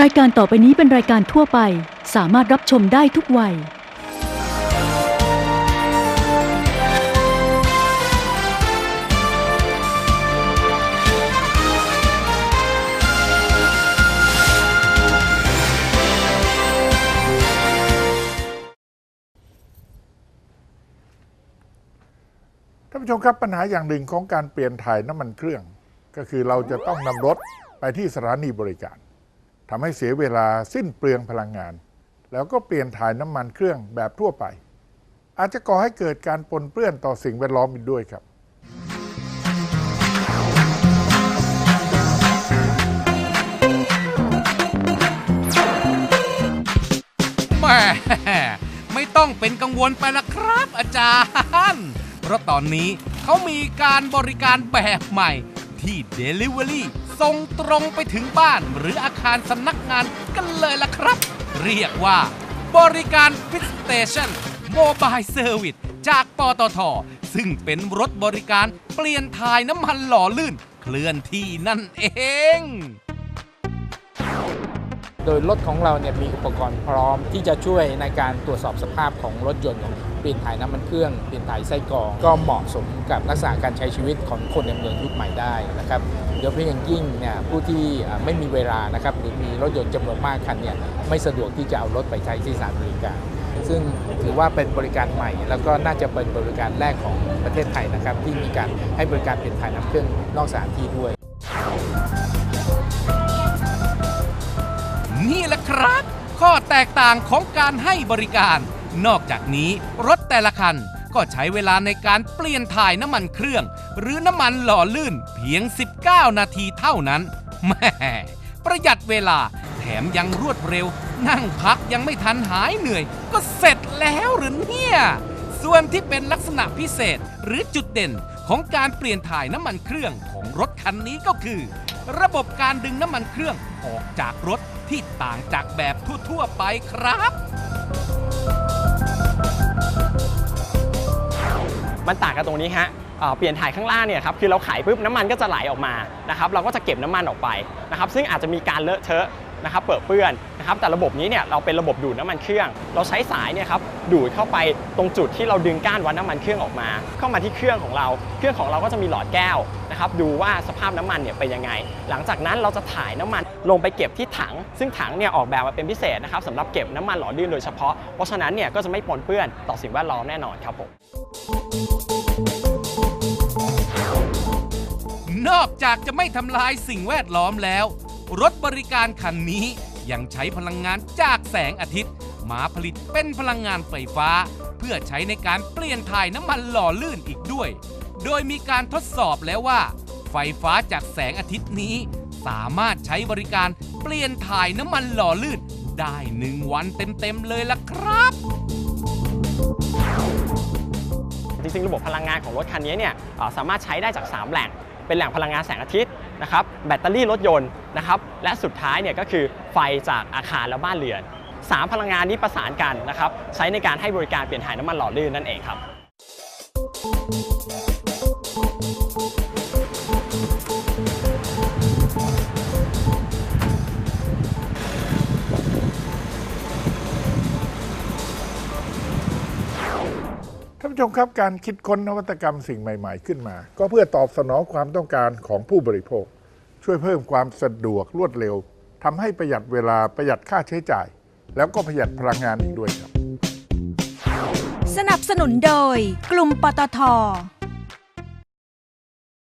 รายการต่อไปนี้เป็นรายการทั่วไป สามารถรับชมได้ทุกวัย ท่านผู้ชมครับปัญหาอย่างหนึ่งของการเปลี่ยนถ่ายน้ำมันเครื่อง ก็คือเราจะต้องนำรถไปที่สถานีบริการ ทำให้เสียเวลาสิ้นเปลืองพลังงาน แล้วก็เปลี่ยนถ่ายน้ำมันเครื่องแบบทั่วไป อาจจะก่อให้เกิดการปนเปื้อนต่อสิ่งแวดล้อมอีกด้วยครับ แหม่ไม่ต้องเป็นกังวลไปละครับอาจารย์ เพราะตอนนี้เขามีการบริการแบบใหม่ที่ Delivery ส่งตรงไปถึงบ้านหรืออาคารสำนักงานกันเลยล่ะครับ เรียกว่า บริการ Fit Station Mobile Service จากปตท ซึ่งเป็นรถบริการเปลี่ยนถ่ายน้ำมันหล่อลื่น เคลื่อนที่นั่นเอง โดยรถของเราเนี่ยมีอุปกรณ์พร้อมที่จะช่วยในการตรวจสอบสภาพของรถยนต์ของเปลี่ยนถ่ายน้ำมันเครื่องเปลี่ยนถ่ายไส้กรอง ก็เหมาะสมกับลักษณะการใช้ชีวิตของคนในเมืองยุคใหม่ได้นะครับโดยเฉพาะอย่างยิ่งเนี่ยผู้ที่ไม่มีเวลานะครับหรือมีรถยนต์จำนวนมากคันเนี่ยไม่สะดวกที่จะเอารถไปใช้ที่สถานบริการซึ่งถือว่าเป็นบริการใหม่ แล้วก็น่าจะเป็นบริการแรกของประเทศไทยนะครับ ที่มีการให้บริการเปลี่ยนถ่ายน้ำเครื่องนอกสถานที่ด้วย ครับ ข้อแตกต่างของการให้บริการ นอกจากนี้รถแต่ละคันก็ใช้เวลาในการเปลี่ยนถ่ายน้ำมันเครื่อง หรือน้ำมันหล่อลื่นเพียง 19 นาทีเท่านั้นแม่ประหยัดเวลาแถมยังรวดเร็ว นั่งพักยังไม่ทันหายเหนื่อย ก็เสร็จแล้วหรือเนี่ย ส่วนที่เป็นลักษณะพิเศษหรือจุดเด่นของการเปลี่ยนถ่ายน้ำมันเครื่องของรถคันนี้ก็คือ ระบบการดึงน้ำมันเครื่อง ออกจากรถที่ต่างจากแบบทั่วๆไปครับ มันต่างกันตรงนี้ฮะเปลี่ยนถ่ายข้างล่างเนี่ยครับคือเราขายปุ๊บน้ำมันก็จะไหลออกมานะครับเราก็จะเก็บน้ำมันออกไปนะครับซึ่งอาจจะมีการเลอะเทอะ นะครับเปิดเปื้อนนะครับแต่ระบบนี้เนี่ยเราเป็นระบบดูดน้ำมันเครื่อง เราใช้สายเนี่ยครับดูดเข้าไปตรงจุดที่เราดึงก้านวัดน้ำมันเครื่องออกมา เข้ามาที่เครื่องของเรา เครื่องของเราก็จะมีหลอดแก้วนะครับดูว่าสภาพน้ำมันเนี่ยเป็นยังไง หลังจากนั้นเราจะถ่ายน้ำมันลงไปเก็บที่ถัง ซึ่งถังเนี่ยออกแบบมาเป็นพิเศษนะครับสำหรับเก็บน้ำมันหล่อลื่นโดยเฉพาะเพราะฉะนั้นเนี่ยก็จะไม่ปนเปื้อนต่อสิ่งแวดล้อมแน่นอนครับผมนอกจากจะไม่ทำลายสิ่งแวดล้อมแล้ว รถบริการคันนี้ยังใช้พลังงานจากแสงอาทิตย์ มาผลิตเป็นพลังงานไฟฟ้า เพื่อใช้ในการเปลี่ยนถ่ายน้ำมันหล่อลื่นอีกด้วย โดยมีการทดสอบแล้วว่า ไฟฟ้าจากแสงอาทิตย์นี้ สามารถใช้บริการเปลี่ยนถ่ายน้ำมันหล่อลื่นได้หนึ่งวันเต็มๆเลยล่ะครับ จริงๆ ระบบพลังงานของรถคันนี้เนี่ยสามารถใช้ได้จาก 3 แหล่ง เป็นแหล่งพลังงานแสงอาทิตย์ นะครับแบตเตอรี่รถยนต์นะครับและสุดท้ายเนี่ยก็คือไฟจากอาคารและบ้านเรือน 3 พลังงานนี้ประสานกันนะครับใช้ในการให้บริการเปลี่ยนถ่ายน้ำมันหล่อลื่นนั่นเองครับท่า ผู้ชมครับการคิดค้นนวัตกรรมสิ่งใหม่ ๆ ขึ้นมา ก็เพื่อตอบสนองความต้องการของผู้บริโภค ช่วยเพิ่มความสะดวกรวดเร็วทำให้ประหยัดเวลาประหยัดค่าใช้จ่าย แล้วก็ประหยัดพลังงานอีกด้วยครับ สนับสนุนโดยกลุ่มปตท